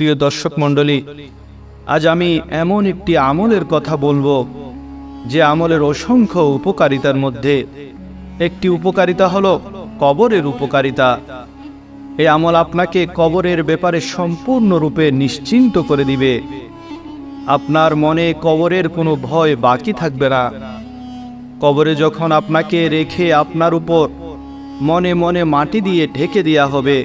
প্রিয় দর্শক মণ্ডলী, আজ আমি এমন একটি আমলের কথা বলব, যে আমলের অসংখ্য উপকারিতার মধ্যে একটি উপকারিতা হলো কবরের উপকারিতা। এই আমল আপনাকে কবরের ব্যাপারে সম্পূর্ণরূপে নিশ্চিন্ত করে দিবে। আপনার মনে কবরের কোনো ভয় বাকি থাকবে না। কবরে যখন আপনাকে রেখে আপনার উপর মনে মনে মাটি দিয়ে ঢেকে দেওয়া হবে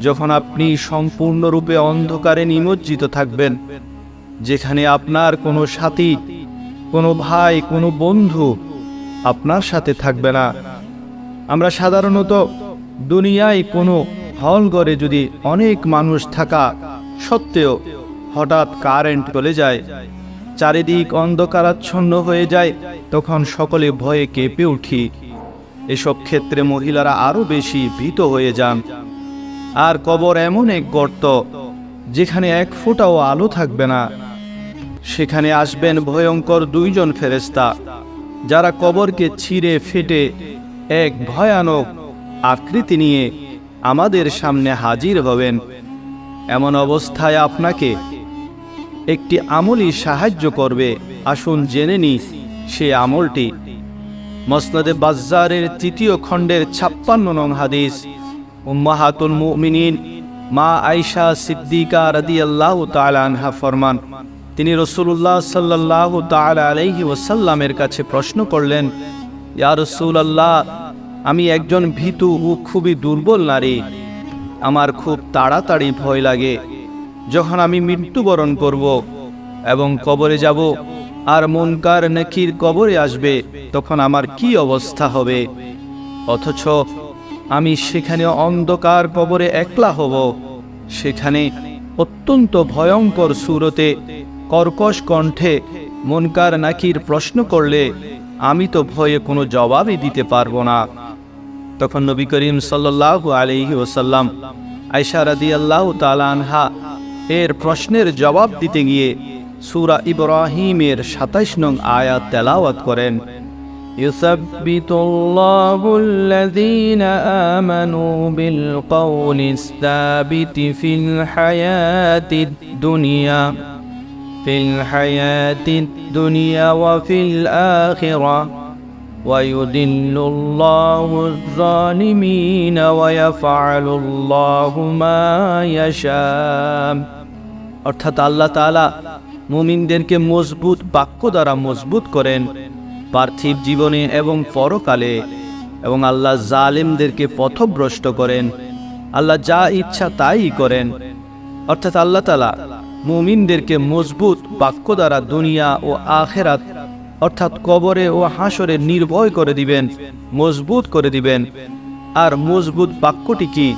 যখন আপনি সম্পূর্ণরূপে অন্ধকারে নিমজ্জিত থাকবেন, যেখানে আপনার কোনো সাথী, কোনো ভাই, কোনো বন্ধু আপনার সাথে থাকবে না। আমরা সাধারণত দুনিয়ায় কোনো হল হলঘরে যদি অনেক মানুষ থাকা সত্ত্বেও হঠাৎ কারেন্ট চলে যায়, চারিদিক অন্ধকারাচ্ছন্ন হয়ে যায়, তখন সকলে ভয়ে কেঁপে উঠি। এসব ক্ষেত্রে মহিলারা আরও বেশি ভীত হয়ে যান। আর কবর এমন এক গর্ত, যেখানে এক ফোঁটাও আলো থাকবে না। সেখানে আসবেন ভয়ঙ্কর দুইজন ফেরেস্তা যারা কবরকে ছিঁড়ে ফেটে এক ভয়ানক আকৃতি নিয়ে আমাদের সামনে হাজির হবেন। এমন অবস্থায় আপনাকে একটি আমলই সাহায্য করবে। আসুন জেনে নি সে আমলটি। মসনদে বাজ্জারের তৃতীয় খণ্ডের ছাপ্পান্ন নং হাদিস। উম্মাহাতুল মুমিনিন, মা আয়শা সিদ্দিকা রাদিয়াল্লাহু তাআলা আনহা ফরমান। তিনি রসুল্লাহ সাল্লাল্লাহু তাআলা আলাইহি ওয়াসাল্লামের কাছে প্রশ্ন করলেন, ইয়া রাসূলুল্লাহ, আমি একজন ভীতু ও খুবই দুর্বল নারী। আমার খুব তাড়াতাড়ি ভয় লাগে। যখন আমি মৃত্যুবরণ করব এবং কবরে যাব আর মনকার নেকির কবরে আসবে, তখন আমার কি অবস্থা হবে? অথচ আমি সেখানে অন্ধকার কবরে একলা হব। সেখানে অত্যন্ত ভয়ঙ্কর সুরতে কর্কশ কণ্ঠে মনকার নাকির প্রশ্ন করলে, আমি তো ভয়ে কোনো জবাবই দিতে পারব না। তখন নবী করিম সাল্লাল্লাহু আলাইহি ওসাল্লাম আয়সা রাদিয়াল্লাহু তাআলা আনহা এর প্রশ্নের জবাব দিতে গিয়ে সূরা ইব্রাহিমের 27 নং আয়াত তেলাওয়াত করেন। يثبت الله الذين آمنوا بالقول الثابت في الحياة الدنيا في الحياة الدنيا وفي الآخرة ويدل الله الظالمين ويفعل الله ما يشاء অর্থাৎ আল্লাহ তাআলা মুমিনদেরকে মজবুত বাক্য দ্বারা মজবুত করেন পার্থিব জীবনে এবং পরকালে এবং আল্লাহ জালেমদেরকে পথভ্রষ্ট করেন। আল্লাহ যা ইচ্ছা তাই করেন। অর্থাৎ আল্লাহ তালা মুমিনদেরকে মজবুত বাক্য দ্বারা দুনিয়া ও আখেরাত, অর্থাৎ কবরে ও হাসরে নির্ভয় করে দিবেন, মজবুত করে দিবেন। আর মজবুত বাক্যটি কি?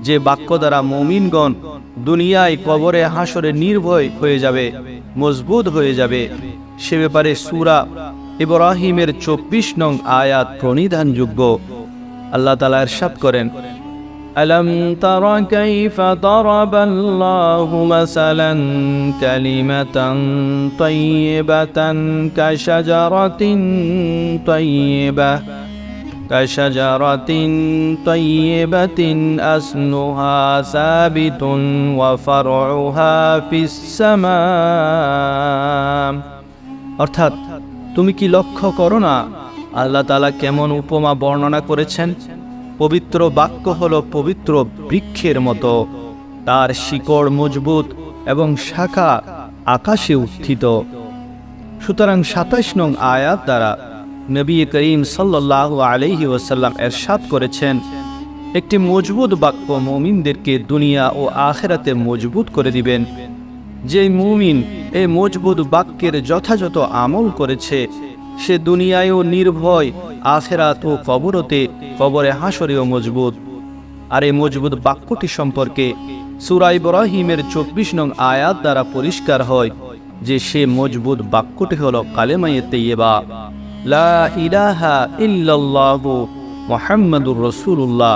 যে বাক্য দ্বারা মমিনগণ দুনিয়ায় কবরে হাসরে নির্ভয় হয়ে যাবে, মজবুত হয়ে যাবে। সে ব্যাপারে সুরা ইব্রাহিমের চব্বিশ নং আয়াত প্রণিধানযোগ্য আল্লাহ তালা এরশাদ করেন ألم تر كيف ضرب الله مثلا كلمة طيبة كشجرة طيبة كشجرة طيبة أصلها ثابت وفرعها في السماء অর্থাৎ তুমি কি লক্ষ্য করো না? আল্লাহ তালা কেমন উপমা বর্ণনা করেছেন? পবিত্র বাক্য হলো পবিত্র বৃক্ষের মতো। তার শিকড় মজবুত এবং শাখা আকাশে উত্থিত। সুতরাং সাতাশ নং আয়াত দ্বারা নবী করিম সাল্লাহ আলহি ওসাল্লাম এরশাদ করেছেন, একটি মজবুত বাক্য মমিনদেরকে দুনিয়া ও আখেরাতে মজবুত করে দিবেন। যে মুমিন এ মজবুত বাক্যের যথাযথ আমল করেছে, সে দুনিয়ায়ও নির্ভয়, আখেরাত ও কবরতে কবরে হাসরেও মজবুত। আর এই মজবুত বাক্যটি সম্পর্কে সুরা ইব্রাহিমের চব্বিশ নং আয়াত দ্বারা পরিষ্কার হয় যে সে মজবুত বাক্যটি হল কালেমায়ে তেইয়েবা লা রাসূলুল্লাহ।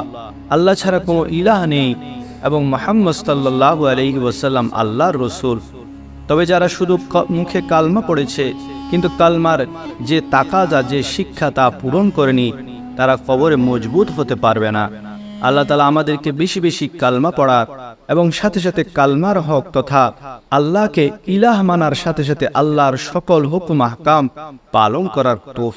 আল্লাহ ছাড়া কোনো ইলাহ নেই। এবং মোহাম্মদ সাল্লাল্লাহু আলাইহি ওয়াসাল্লাম আল্লাহর রসুল। তবে যারা শুধু মুখে কালমা পড়েছে, কিন্তু কালমার যে তাকাজা, যে শিক্ষা তা পূরণ করেনি, তারা কবরে মজবুত হতে পারবে না। আল্লাহ তালা আমাদেরকে বেশি বেশি কালমা পড়ার এবং সাথে সাথে কালমার হক তথা আল্লাহকে ইলাহ মানার সাথে সাথে আল্লাহর সকল হুকুম, আহকাম পালন করার তৌফিক